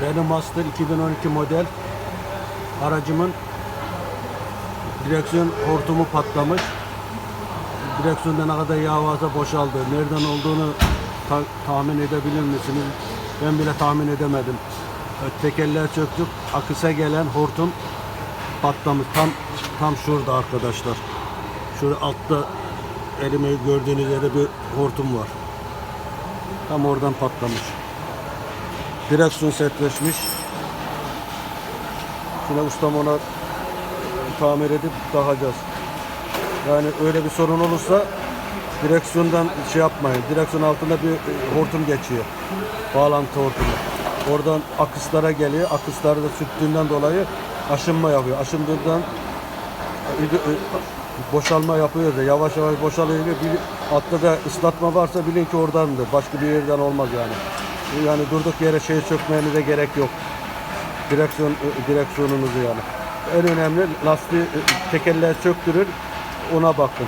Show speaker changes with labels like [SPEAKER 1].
[SPEAKER 1] Renault Master 2012 model aracımın direksiyon hortumu patlamış. Direksiyonda ne kadar yağ varsa boşaldı. Nereden olduğunu ta- tahmin edebilir misiniz? Ben bile tahmin edemedim. Tekerler söktük. Akısa gelen hortum patlamış. Tam tam şurada arkadaşlar. Şurada altta elime gördüğünüz yerde bir hortum var. Tam oradan patlamış. Direksiyon sertleşmiş. Şimdi ustam ona tamir edip takacağız. Yani öyle bir sorun olursa direksiyondan şey yapmayın. Direksiyon altında bir e, hortum geçiyor. Bağlantı hortumu. Oradan akıslara geliyor. Akısları da sürttüğünden dolayı aşınma yapıyor. Aşındığından e, e, boşalma yapıyor da yavaş yavaş boşalıyor. Bir altta da ıslatma varsa bilin ki oradandır. Başka bir yerden olmaz yani. Yani durduk yere şey sökmenize gerek yok. Direksiyon e, direksiyonunuzu yani. En önemli lastiği e, tekerleği söktürür ona bakın.